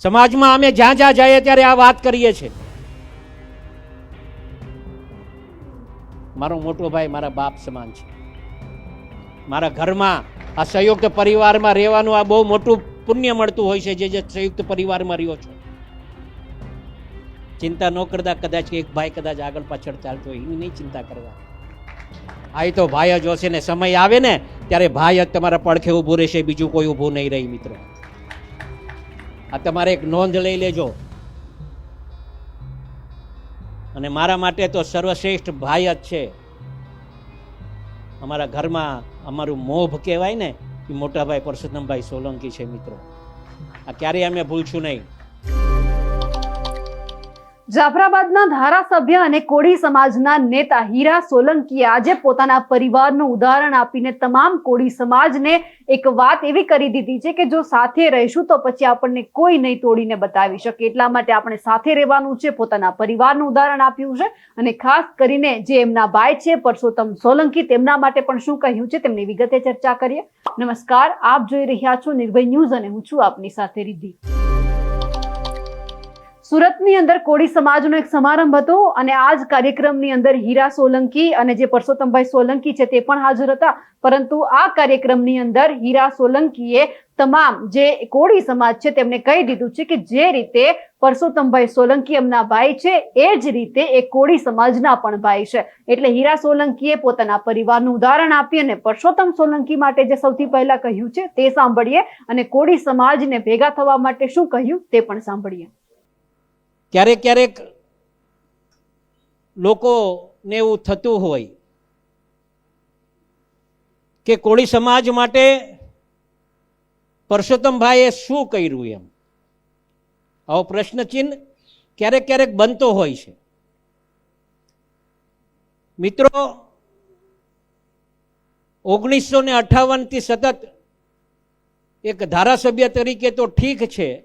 સમાજમાં અમે જ્યાં જ્યાં જઈએ ત્યારે આ વાત કરીએ છીએ. મારો મોટો ભાઈ મારા બાપ સમાન છે. મારા ઘરમાં આ સંયુક્ત પરિવારમાં રહેવાનું આ બહુ મોટું પુણ્ય મળતું હોય છે જે જે સંયુક્ત પરિવારમાં રહ્યો છો. ચિંતા ન કરતા કદાચ એક ભાઈ કદાચ આગળ પાછળ ચાલતો હોય, એની નહીં ચિંતા કરવા આ તો ભાઈ જ હશે ને, સમય આવે ને, ત્યારે ભાઈ જ તમારા પડખે ઊભું રહેશે, બીજું કોઈ ઊભું નહીં રહી, મિત્રો. આ તમારે એક નોંધ લઈ લેજો. અને મારા માટે તો સર્વશ્રેષ્ઠ ભાઈ જ છે. અમારા ઘરમાં અમારું મોભ કહેવાય ને, એ મોટાભાઈ પરસોત્તમભાઈ સોલંકી છે, મિત્રો. આ ક્યારેય અમે ભૂલશું નહીં. જાફરાબાદના ધારાસભ્ય અને કોળી સમાજના નેતા હીરા સોલંકીએ આજે પોતાના પરિવારનું ઉદાહરણ આપીને તમામ કોળી સમાજને એક વાત એવી કરી દીધી છે કે જો સાથે રહીશું તો પછી આપણને કોઈ નહીં તોડીને બતાવી શકે. એટલા માટે આપણે સાથે રહેવાનું છે, પોતાના પરિવારનું ઉદાહરણ આપ્યું છે અને ખાસ કરીને જે એમના ભાઈ છે, પરસોત્તમ સોલંકી, તેમના માટે પણ શું કહ્યું છે તેમની વિગતે ચર્ચા કરીએ. નમસ્કાર, આપ જોઈ રહ્યા છો નિર્ભય ન્યૂઝ અને હું છું આપની સાથે રિદ્ધિ. સુરતની અંદર કોળી સમાજનો એક સમારંભ હતો અને આ જ કાર્યક્રમની અંદર હીરા સોલંકી અને જે પરસોત્તમભાઈ સોલંકી છે તે પણ હાજર હતા. પરંતુ આ કાર્યક્રમની અંદર હીરા સોલંકીએ તમામ જે કોળી સમાજ છે તેમને કહી દીધું છે કે જે રીતે પરસોત્તમભાઈ સોલંકી એમના ભાઈ છે એ જ રીતે એ કોળી સમાજના પણ ભાઈ છે. એટલે હીરા સોલંકીએ પોતાના પરિવારનું ઉદાહરણ આપી અને પરસોત્તમ સોલંકી માટે જે સૌથી પહેલા કહ્યું છે તે સાંભળીએ અને કોળી સમાજને ભેગા થવા માટે શું કહ્યું તે પણ સાંભળીએ. ક્યારેક ક્યારેક લોકોને એવું થતું હોય કે કોળી સમાજ માટે પરસોત્તમભાઈએ શું કર્યું એમ? આવો પ્રશ્નચિહ્ન ક્યારેક ક્યારેક બનતો હોય છે. મિત્રો ઓગણીસો ને અઠાવનથી સતત એક ધારાસભ્ય તરીકે તો ઠીક છે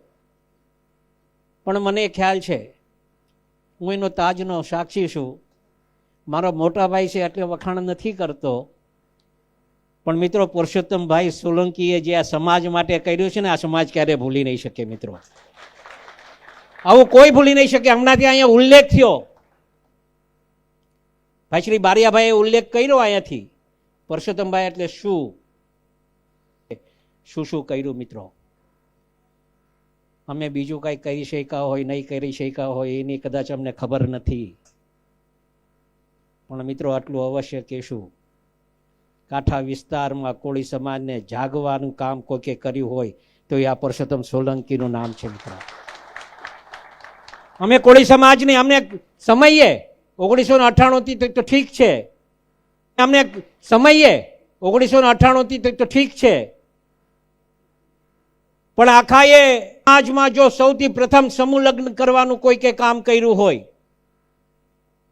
પણ મને ખ્યાલ છે. હું એનો તાજનો સાક્ષી છું. મારો મોટા ભાઈ છે એટલે વખાણ નથી કરતો. પણ મિત્રો, પુરુષોત્તમભાઈ સોલંકીએ જે આ સમાજ માટે કર્યું છે ને, આ સમાજ ક્યારે ભૂલી નહીં શકે મિત્રો. આવું કોઈ ભૂલી નહીં શકે. હમણાંથી અહીંયા ઉલ્લેખ થયો. ભાઈ શ્રી બારિયાભાઈએ ઉલ્લેખ કર્યો અહીંયાથી. પુરુષોત્તમભાઈ એટલે શું? શું શું કર્યું મિત્રો? અમે બીજું કાંઈ કરી શક્યા હોય, નહીં કરી શક્યા હોય, એની કદાચ અમને ખબર નથી. પણ મિત્રો, આટલું અવશ્ય કહેશું. કાંઠા વિસ્તારમાં કોળી સમાજને જાગવાનું કામ કોઈકે કર્યું હોય, તો એ આ પરસોત્તમ સોલંકીનું નામ છે મિત્રો. અમે કોળી સમાજની, અમને સમયે ઓગણીસો ને અઠ્ઠાણુંથી તો ઠીક છે. અમને સમયે ઓગણીસો ને અઠ્ઠાણુંથી તો ઠીક છે. પણ આખા એ સમાજમાં જો સૌથી પ્રથમ સમૂહ લગ્ન કરવાનું કોઈ કે કામ કર્યું હોય,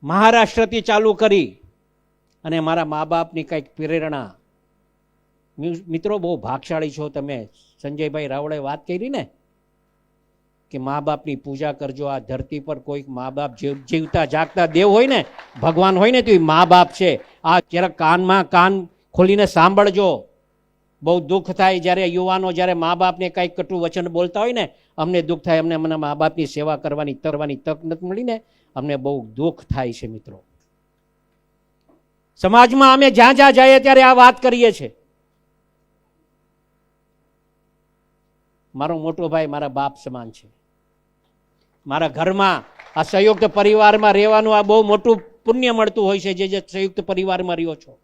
મહારાષ્ટ્રથી ચાલુ કરી અને મારા મા બાપની કંઈક પ્રેરણા. મિત્રો બહુ ભાગશાળી છો તમે. સંજયભાઈ રાવળે વાત કરી ને કે મા બાપની પૂજા કરજો, આ ધરતી પર કોઈક મા બાપ જીવ- જીવતા જાગતા દેવ હોય ને, ભગવાન હોય ને તો એ મા બાપ છે. આ જરા કાનમાં કાન ખોલીને સાંભળજો. બહુ દુઃખ થાય જ્યારે યુવાનો જ્યારે મા બાપને કંઈક કટુ વચન બોલતા હોય ને, અમને દુઃખ થાય, અમને અમને મા બાપની સેવા કરવાની, તરવાની તક નથી મળી અમને બહુ દુઃખ થાય છે મિત્રો. સમાજમાં અમે જ્યાં જ્યાં જઈએ ત્યારે આ વાત કરીએ છીએ. મારો મોટો ભાઈ મારા બાપ સમાન છે. મારા ઘરમાં આ સંયુક્ત પરિવારમાં રહેવાનું આ બહુ મોટું પુણ્ય મળતું હોય છે, જે જે સંયુક્ત પરિવારમાં રહ્યો છો.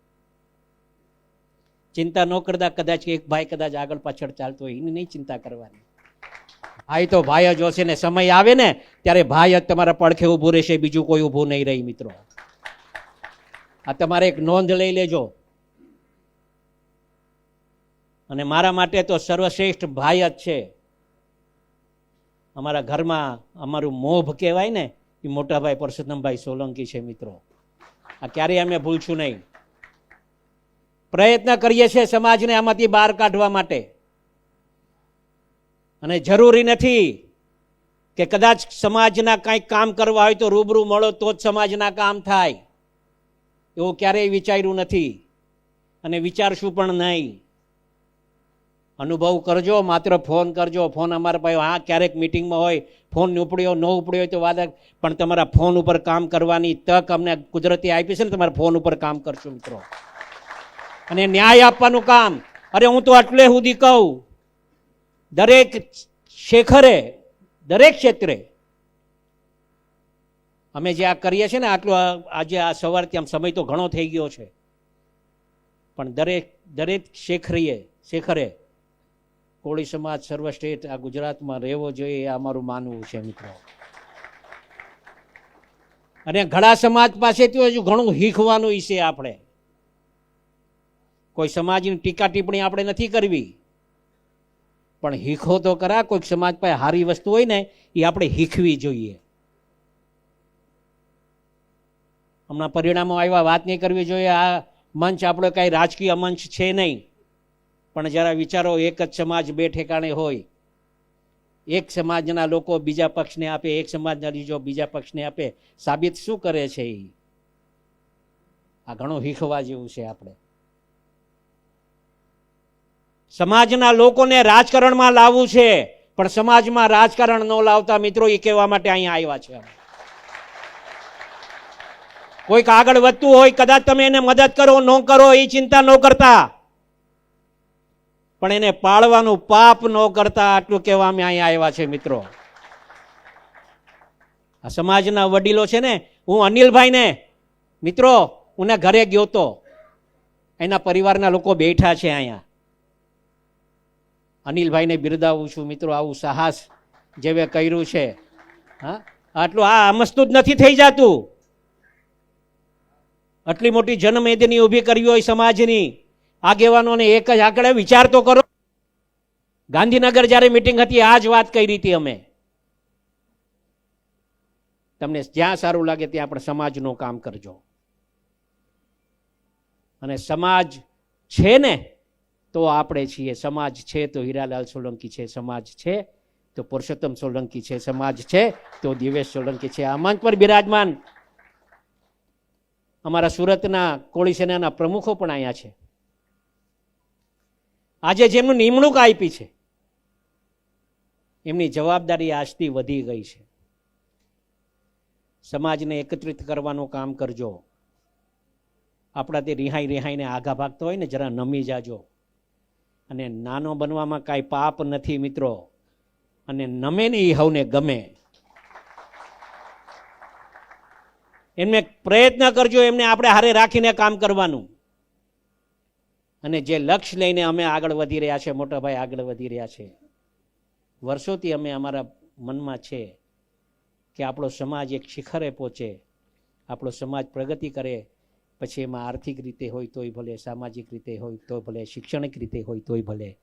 ચિંતા ન કરતા, કદાચ એક ભાઈ કદાચ આગળ પાછળ ચાલતો હોય, એની નહીં ચિંતા કરવાની. ભાઈ તો ભાઈ જ હશે ને, સમય આવે ને, ત્યારે ભાઈ જ તમારા પડખે ઊભું રહેશે, બીજું કોઈ ઊભું નહીં રહી મિત્રો. આ તમારે એક નોંધ લઈ લેજો. અને મારા માટે તો સર્વશ્રેષ્ઠ ભાઈ જ છે. અમારા ઘરમાં અમારું મોભ કહેવાય ને, એ મોટાભાઈ પરસોત્તમભાઈ સોલંકી છે મિત્રો. આ ક્યારેય અમે ભૂલશું નહીં. પ્રયત્ન કરીએ છીએ સમાજને આમાંથી બહાર કાઢવા માટે. અને જરૂરી નથી કે કદાચ સમાજના કાંઈક કામ કરવા હોય તો રૂબરૂ મળો તો જ સમાજના કામ થાય. એવું ક્યારેય વિચાર્યું નથી. અને વિચારશું પણ નહીં. અનુભવ કરજો, માત્ર ફોન કરજો. ફોન અમારા પાસે, હા, ક્યારેક મિટિંગમાં હોય, ફોન ઉપડ્યો, ન ઉપડ્યો હોય તો વાત પણ તમારા ફોન ઉપર કામ કરવાની તક અમને કુદરતી આપી છે ને તમારા ફોન ઉપર કામ કરશું મિત્રો. અને ન્યાય આપવાનું કામ. અરે હું તો આટલે સુધી કહું. દરેક શેખરે, દરેક ક્ષેત્રે અમે જે આ કરીએ છીએ ને, આટલું આજે આ સવારથી આમ સમય તો ઘણો થઈ ગયો છે. પણ દરેક દરેક શેખરીએ, શેખરે કોળી સમાજ સર્વશ્રેષ્ઠ આ ગુજરાતમાં રહેવો જોઈએ એ અમારું માનવું છે મિત્રો. અને ઘણા સમાજ પાસેથી હજુ ઘણું શીખવાનું છે આપણે. કોઈ સમાજની ટીકા ટિપ્પણી આપણે નથી કરવી. પણ હીખો તો કરા, કોઈક સમાજ પાસે સારી વસ્તુ હોય ને, એ આપણે શીખવી જોઈએ. હમણાં પરિણામો આવ્યા, વાત નહીં કરવી જોઈએ. આ મંચ આપણો કાંઈ રાજકીય મંચ છે નહીં. પણ જરા વિચારો, એક જ સમાજ બે ઠેકાણે હોય. એક સમાજના લોકો બીજા પક્ષને આપે, એક સમાજના બીજો બીજા પક્ષને આપે. સાબિત શું કરે છે એ આ ઘણું શીખવા જેવું છે આપણે. સમાજના લોકોને રાજકારણમાં લાવવું છે, પણ સમાજમાં રાજકારણ ન લાવતા મિત્રો એ કહેવા માટે અહીંયા આવ્યા છે કોઈક આગળ વધતું હોય, કદાચ તમે એને મદદ કરો, ન કરો એ ચિંતા ન કરતા. પણ એને પાળવાનું પાપ ન કરતા આટલું કહેવા અમે અહીંયા આવ્યા છે મિત્રો. આ સમાજના વડીલો છે ને, હું અનિલભાઈને, મિત્રો હું ઘરે ગયો તો. એના પરિવારના લોકો બેઠા છે અહીંયા. અનિલભાઈને બિરદાવું છું. મિત્રો, આવું સાહસ જેવે કર્યું છે, હા, આટલું આ અમસ્તું જ નથી થઈ જતું. આટલી મોટી જનમેદની ઊભી કરવી હોય સમાજની, આગેવાનોને એક જ આંકડે વિચાર તો કરો. ગાંધીનગર જ્યારે મિટિંગ હતી, આ જ વાત કરી હતી અમે. તમને જ્યાં સારું લાગે ત્યાં આપણે સમાજનું કામ કરજો. અને સમાજ છે ને તો આપણે છીએ, સમાજ છે, તો હીરાલાલ સોલંકી છે, સમાજ છે, તો પુરુષોત્તમ સોલંકી છે, સમાજ છે, તો દિવેશ સોલંકી છે. આ મંચ પર બિરાજમાન અમારા સુરતના કોળી સેનાના પ્રમુખો પણ અહીંયા છે. આજે જેમનું નિમણૂક આપી છે, એમની જવાબદારી આજથી વધી ગઈ છે. સમાજને એકત્રિત કરવાનું કામ કરજો. આપણાથી રિહાઈ રિહાઈને આઘા ભાગતો હોય ને, જરા નમી જાજો. અને નાનો બનવામાં કાંઈ પાપ નથી મિત્રો. અને નમે ને એ હવને ગમે. એમને પ્રયત્ન કરજો, એમને આપણે હારે રાખીને કામ કરવાનું. અને જે લક્ષ્ય લઈને અમે આગળ વધી રહ્યા છે, મોટા ભાઈ આગળ વધી રહ્યા છે. વર્ષોથી અમે અમારા મનમાં છે કે આપણો સમાજ એક શિખરે પહોંચે, આપણો સમાજ પ્રગતિ કરે પછી એમાં આર્થિક રીતે હોય તોય ભલે, સામાજિક રીતે હોય તો ભલે, શૈક્ષણિક રીતે હોય તોય ભલે.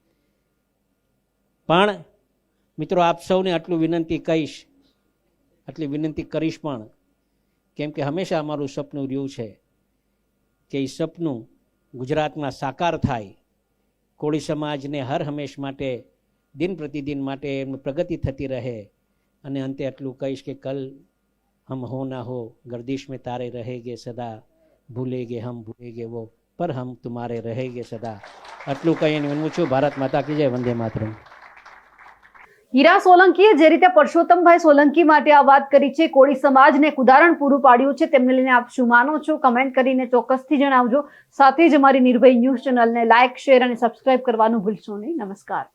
પણ મિત્રો, આપ સૌને આટલું વિનંતી કહીશ, આટલી વિનંતી કરીશ પણ, કેમ કે હંમેશા અમારું સપનું રહ્યું છે કે એ સપનું ગુજરાતમાં સાકાર થાય. કોળી સમાજને હર હંમેશ માટે, દિન પ્રતિદિન માટે એમની પ્રગતિ થતી રહે. અને અંતે આટલું કહીશ કે કલ હમ હો ના હો, ગર્દિશ મેં તારે રહેગે સદા. ભૂલેગે હમ, ભૂલેગે વો, પર હમ તુમારે રહેગે સદા. આટલું કહીને હું છું ભારત માતા કી જય, વંદે માતરમ. હીરા સોલંકીએ જે રીતે પરસોત્તમભાઈ સોલંકી માટે આ વાત કરી છે, કોળી સમાજને એક ઉદાહરણ પૂરું પાડ્યું છે, તેમને લઈને આપ શું માનો છો? કમેન્ટ કરીને ચોક્કસથી જણાવજો. સાથે જ અમારી નિર્ભય ન્યૂઝ ચેનલને લાઇક શેર અને સબસ્ક્રાઇબ કરવાનું ભૂલશો નહીં. નમસ્કાર.